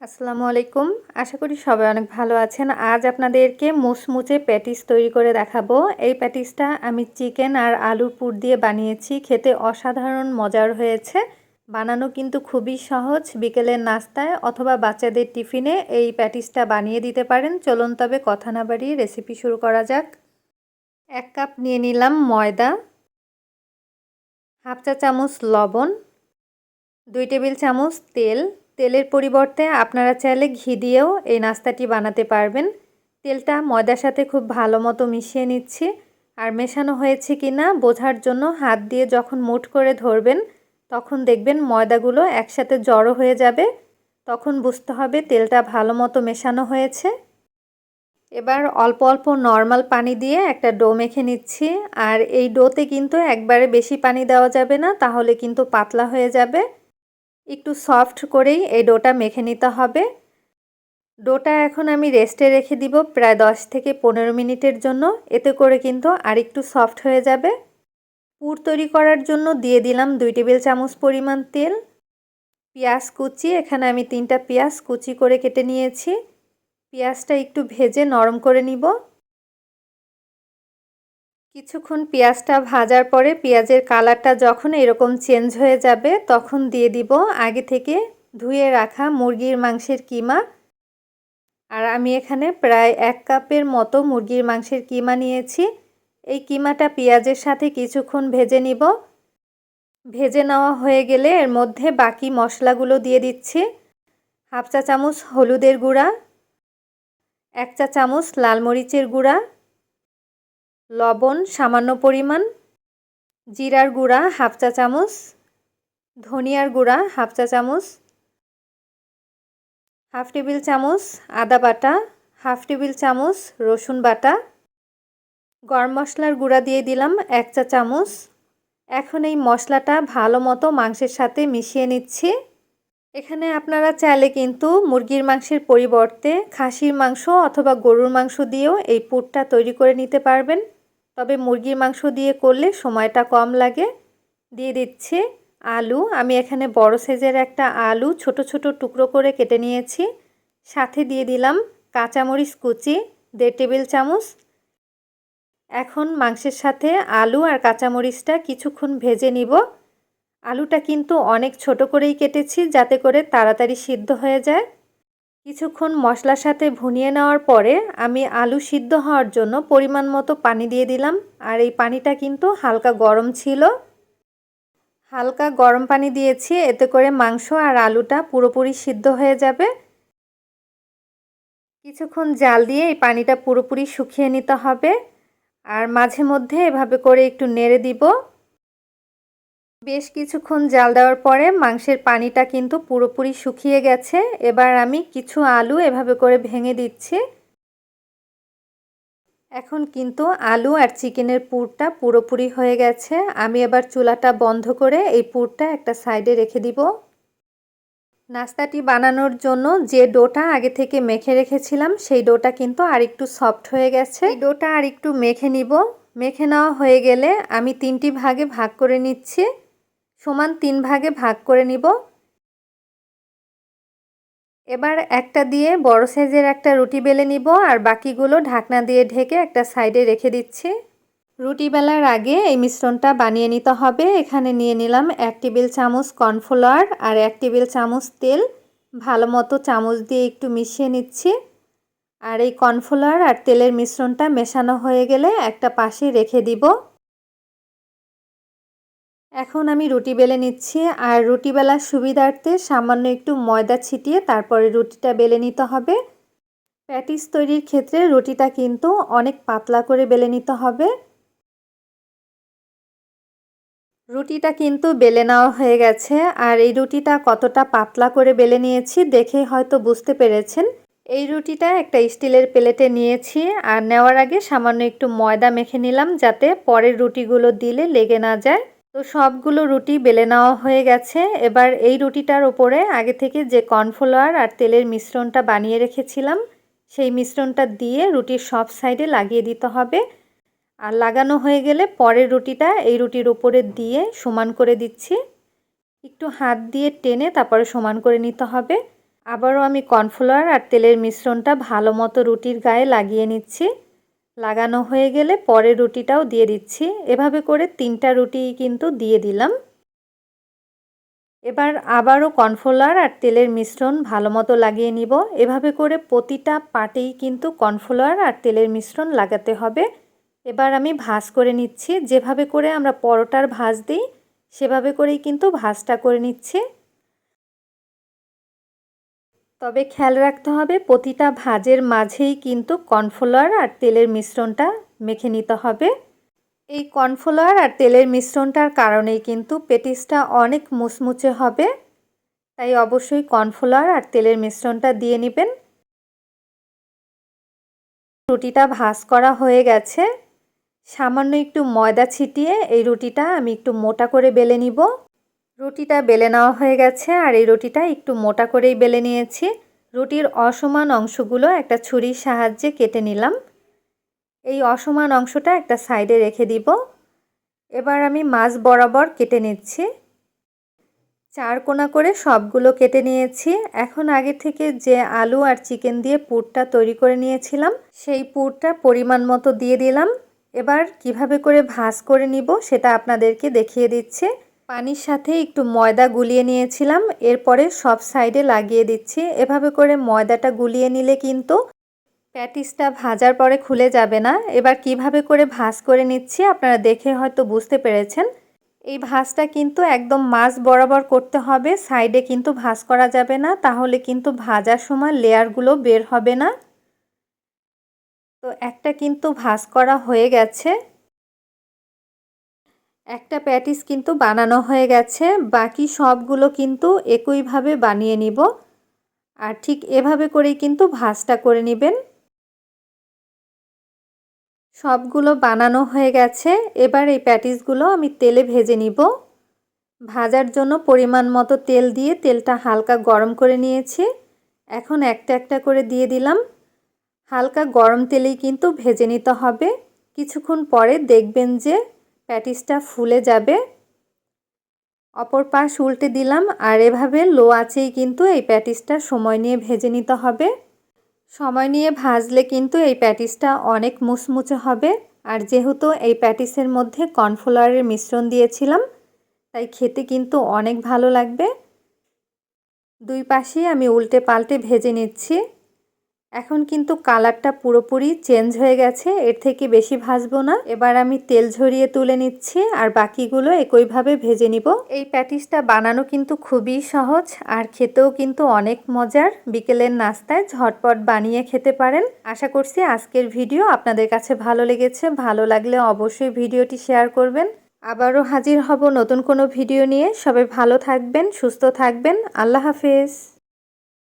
আসসালামু আলাইকুম। আশা করি সবাই অনেক ভালো আছেন। আজ আপনাদেরকে মুচমুচে প্যাটিস তৈরি করে দেখাবো। এই প্যাটিসটা আমি চিকেন আর আলুর পুর দিয়ে বানিয়েছি। খেতে অসাধারণ মজার হয়েছে। বানানো কিন্তু খুবই সহজ। বিকেলের নাস্তায় অথবা বাচ্চাদের টিফিনে এই প্যাটিসটা বানিয়ে দিতে পারেন। চলুন তবে কথা না বাড়িয়ে রেসিপি শুরু করা যাক। এক কাপ নিয়ে নিলাম ময়দা, হাফ চা চামচ লবণ, দুই টেবিল চামচ তেল তেলের পরিবর্তে আপনারা চাইলে ঘি দিয়েও এই নাস্তাটি বানাতে পারবেন। তেলটা ময়দার সাথে খুব ভালো মতো মিশিয়ে নিচ্ছি। আর মেশানো হয়েছে কি না বোঝার জন্য হাত দিয়ে যখন মুঠ করে ধরবেন, তখন দেখবেন ময়দাগুলো একসাথে জড়ো হয়ে যাবে। তখন বুঝতে হবে তেলটা ভালো মতো মেশানো হয়েছে। এবার অল্প অল্প নর্মাল পানি দিয়ে একটা ডো মেখে নিচ্ছি। আর এই ডোতে কিন্তু একবারে বেশি পানি দেওয়া যাবে না, তাহলে কিন্তু পাতলা হয়ে যাবে। একটু সফট করেই এই ডোটা মেখে নিতে হবে। ডোটা এখন আমি রেস্টে রেখে দিব প্রায় দশ থেকে পনেরো মিনিটের জন্য। এতে করে কিন্তু আর একটু সফট হয়ে যাবে। পুর তৈরি করার জন্য দিয়ে দিলাম দুই টেবিল চামচ পরিমাণ তেল। পেঁয়াজ কুচি, এখানে আমি তিনটা পেঁয়াজ কুচি করে কেটে নিয়েছি। পেঁয়াজটা একটু ভেজে নরম করে নিব। কিছুক্ষণ পেঁয়াজটা ভাজার পরে পেঁয়াজের কালারটা যখন এরকম চেঞ্জ হয়ে যাবে, তখন দিয়ে দিব আগে থেকে ধুয়ে রাখা মুরগির মাংসের কিমা। আর আমি এখানে প্রায় এক কাপের মতো মুরগির মাংসের কিমা নিয়েছি। এই কিমাটা পেঁয়াজের সাথে কিছুক্ষণ ভেজে নিব। ভেজে নেওয়া হয়ে গেলে এর মধ্যে বাকি মশলাগুলো দিয়ে দিচ্ছি। হাফ চা চামচ হলুদের গুঁড়া, এক চা চামচ লাল মরিচের গুঁড়া লবণ, সামান্য পরিমাণ, জিরার গুঁড়া হাফ চা চামচ, ধনিয়ার গুঁড়া হাফ চা চামচ, হাফ টেবিল চামচ আদা বাটা, হাফ টেবিল চামচ রসুন বাটা। গরম মশলার গুঁড়া দিয়ে দিলাম এক চা চামচ। এখন এই মশলাটা ভালো মতো মাংসের সাথে মিশিয়ে নিচ্ছি। এখানে আপনারা চাইলে কিন্তু মুরগির মাংসের পরিবর্তে খাসির মাংস অথবা গরুর মাংস দিয়েও এই পুরটা তৈরি করে নিতে পারবেন। তবে মুরগির মাংস দিয়ে করলে সময়টা কম লাগে। দিয়ে দিচ্ছি আলু। আমি এখানে বড় সাইজের একটা আলু ছোট ছোট টুকরো করে কেটে নিয়েছি। সাথে দিয়ে দিলাম কাঁচামরিচ কুচি, দেড় টেবিল চামচ। এখন মাংসের সাথে আলু আর কাঁচামরিচটা কিছুক্ষণ ভেজে নিব। আলুটা কিন্তু অনেক ছোট করেই কেটেছি যাতে করে তাড়াতাড়ি সিদ্ধ হয়ে যায়। কিছুক্ষণ মশলার সাথে ভুনিয়ে নেওয়ার পরে আমি আলু সিদ্ধ হওয়ার জন্য পরিমাণ মতো পানি দিয়ে দিলাম। আর এই পানিটা কিন্তু হালকা গরম ছিল। হালকা গরম পানি দিয়েছি, এতে করে মাংস আর আলুটা পুরোপুরি সিদ্ধ হয়ে যাবে। কিছুক্ষণ জাল দিয়ে এই পানিটা পুরোপুরি শুকিয়ে নিতে হবে। আর মাঝে মধ্যে এভাবে করে একটু নেড়ে দিব। বেশ কিছুক্ষণ জাল দেওয়ার পরে মাংসের পানিটা কিন্তু পুরোপুরি শুকিয়ে গেছে। এবার আমি কিছু আলু এভাবে করে ভেঙে দিচ্ছি। এখন কিন্তু আলু আর চিকেনের পুরটা পুরোপুরি হয়ে গেছে। আমি এবার চুলাটা বন্ধ করে এই পুরটা একটা সাইডে রেখে দিব। নাস্তাটি বানানোর জন্য যে ডোটা আগে থেকে মেখে রেখেছিলাম, সেই ডোটা কিন্তু আর একটু সফট হয়ে গেছে। ডোটা আর একটু মেখে নিব। মেখে নেওয়া হয়ে গেলে আমি তিনটি ভাগে ভাগ করে নিচ্ছি। সমান তিন ভাগে ভাগ করে নিব। এবার একটা দিয়ে বড় সাইজের একটা রুটি বেলে নিব আর বাকিগুলো ঢাকনা দিয়ে ঢেকে একটা সাইডে রেখে দিচ্ছি। রুটি বেলার আগে এই মিশ্রণটা বানিয়ে নিতে হবে। এখানে নিয়ে নিলাম এক টেবিল চামচ কর্নফ্লাওয়ার আর এক টেবিল চামচ তেল। ভালো মতো চামচ দিয়ে একটু মিশিয়ে নিচ্ছি। আর এই কর্নফ্লাওয়ার আর তেলের মিশ্রণটা মেশানো হয়ে গেলে একটা পাশে রেখে দিব। এখন আমি রুটি বেলে নিচ্ছি আর রুটি বেলার সুবিধার্থে সামান্য একটু ময়দা ছিটিয়ে তারপরে রুটিটা বেলে নিতে হবে। প্যাটিস তৈরির ক্ষেত্রে রুটিটা কিন্তু অনেক পাতলা করে বেলে নিতে হবে। রুটিটা কিন্তু বেলে নেওয়া হয়ে গেছে আর এই রুটিটা কতটা পাতলা করে বেলে নিয়েছি দেখে হয়তো বুঝতে পেরেছেন। এই রুটিটা একটা স্টিলের প্লেটে নিয়েছি আর নেওয়ার আগে সামান্য একটু ময়দা মেখে নিলাম যাতে পরের রুটিগুলো দিলে লেগে না যায়। তো সবগুলো রুটি বেলে নেওয়া হয়ে গেছে। এবার এই রুটিটার ওপরে আগে থেকে যে কর্নফ্লাওয়ার আর তেলের মিশ্রণটা বানিয়ে রেখেছিলাম, সেই মিশ্রণটা দিয়ে রুটির সব সাইডে লাগিয়ে দিতে হবে। আর লাগানো হয়ে গেলে পরের রুটিটা এই রুটির ওপরে দিয়ে সমান করে দিচ্ছি। একটু হাত দিয়ে টেনে তারপরে সমান করে নিতে হবে। আবারও আমি কর্নফ্লাওয়ার আর তেলের মিশ্রণটা ভালো মতো রুটির গায়ে লাগিয়ে নিচ্ছি। লাগানো হয়ে গেলে পরে রুটিটাও দিয়ে দিচ্ছি। এভাবে করে তিনটা রুটি কিন্তু দিয়ে দিলাম। এবার আবারও কর্নফ্লাওয়ার আর তেলের মিশ্রণ ভালো মতো লাগিয়ে নিব। এভাবে করে প্রতিটা পাটেই কিন্তু কর্নফ্লাওয়ার আর তেলের মিশ্রণ লাগাতে হবে। এবার আমি ভাজ করে নিচ্ছি। যেভাবে করে আমরা পরোটার ভাজ দিই, সেভাবে করেই কিন্তু ভাজটা করে নিচ্ছি। তবে খেয়াল রাখতে হবে, প্রতিটা ভাজের মাঝেই কিন্তু কর্নফ্লাওয়ার আর তেলের মিশ্রণটা মেখে নিতে হবে। এই কর্নফ্লাওয়ার আর তেলের মিশ্রণটার কারণেই কিন্তু পেটিসটা অনেক মুচমুচে হবে। তাই অবশ্যই কর্নফ্লাওয়ার আর তেলের মিশ্রণটা দিয়ে নেবেন। রুটিটা ভাজ করা হয়ে গেছে। সামান্য একটু ময়দা ছিটিয়ে এই রুটিটা আমি একটু মোটা করে বেলে নিব। রুটিটা বেলে নেওয়া হয়ে গেছে আর এই রুটিটা একটু মোটা করেই বেলে নিয়েছি। রুটির অসমান অংশগুলো একটা ছুরির সাহায্যে কেটে নিলাম। এই অসমান অংশটা একটা সাইডে রেখে দিব। এবার আমি মাছ বরাবর কেটে নিচ্ছি। চার কোনা করে সবগুলো কেটে নিয়েছি। এখন আগে থেকে যে আলু আর চিকেন দিয়ে পুরটা তৈরি করে নিয়েছিলাম, সেই পুরটা পরিমাণ মতো দিয়ে দিলাম। এবার কীভাবে করে ভাজ করে নিব সেটা আপনাদেরকে দেখিয়ে দিচ্ছে। পানির সাথে একটু ময়দা গুলিয়ে নিয়েছিলাম, এরপরে সব সাইডে লাগিয়ে দিচ্ছি। এভাবে করে ময়দাটা গুলিয়ে নিলে কিন্তু প্যাটিসটা ভাজার পরে খুলে যাবে না। এবার কীভাবে করে ভাজ করে নিচ্ছি আপনারা দেখে হয়তো বুঝতে পেরেছেন। এই ভাজটা কিন্তু একদম মাছ বরাবর করতে হবে, সাইডে কিন্তু ভাজ করা যাবে না, তাহলে কিন্তু ভাজার সময় লেয়ারগুলো বের হবে না। তো একটা কিন্তু ভাজ করা হয়ে গেছে। একটা প্যাটিস কিন্তু বানানো হয়ে গেছে, বাকি সবগুলো কিন্তু একইভাবে বানিয়ে নিব। আর ঠিক এভাবে করেই কিন্তু ভাজটা করে নেবেন। সবগুলো বানানো হয়ে গেছে, এবার এই প্যাটিসগুলো আমি তেলে ভেজে নিব। ভাজার জন্য পরিমাণ মতো তেল দিয়ে তেলটা হালকা গরম করে নিয়েছি। এখন একটা একটা করে দিয়ে দিলাম। হালকা গরম তেলেই কিন্তু ভেজে নিতে হবে। কিছুক্ষণ পরে দেখবেন যে প্যাটিসটা ফুলে যাবে। অপর পাশ উল্টে দিলাম, আর এভাবে লো আছেই কিন্তু এই প্যাটিসটা সময় নিয়ে ভেজে নিতে হবে। সময় নিয়ে ভাজলে কিন্তু এই প্যাটিসটা অনেক মুচমুচে হবে। আর যেহেতু এই প্যাটিসের মধ্যে কর্নফ্লাওয়ারের মিশ্রণ দিয়েছিলাম, তাই খেতে কিন্তু অনেক ভালো লাগবে। দুই পাশেই আমি উল্টে পাল্টে ভেজে নিচ্ছি। এখন কিন্তু কালারটা পুরোপুরি চেঞ্জ হয়ে গেছে, এর থেকে বেশি ভাজবো না। এবার আমি তেল ঝরিয়ে তুলে নিচ্ছি আর বাকিগুলো একইভাবে ভেজে নিব। এই প্যাটিসটা বানানো কিন্তু খুবই সহজ আর খেতেও কিন্তু অনেক মজার। বিকেলের নাস্তায় ঝটপট বানিয়ে খেতে পারেন। আশা করছি আজকের ভিডিও আপনাদের কাছে ভালো লেগেছে। ভালো লাগলে অবশ্যই ভিডিওটি শেয়ার করবেন। আবারও হাজির হব নতুন কোনো ভিডিও নিয়ে। সবাই ভালো থাকবেন, সুস্থ থাকবেন। আল্লাহ হাফেজ।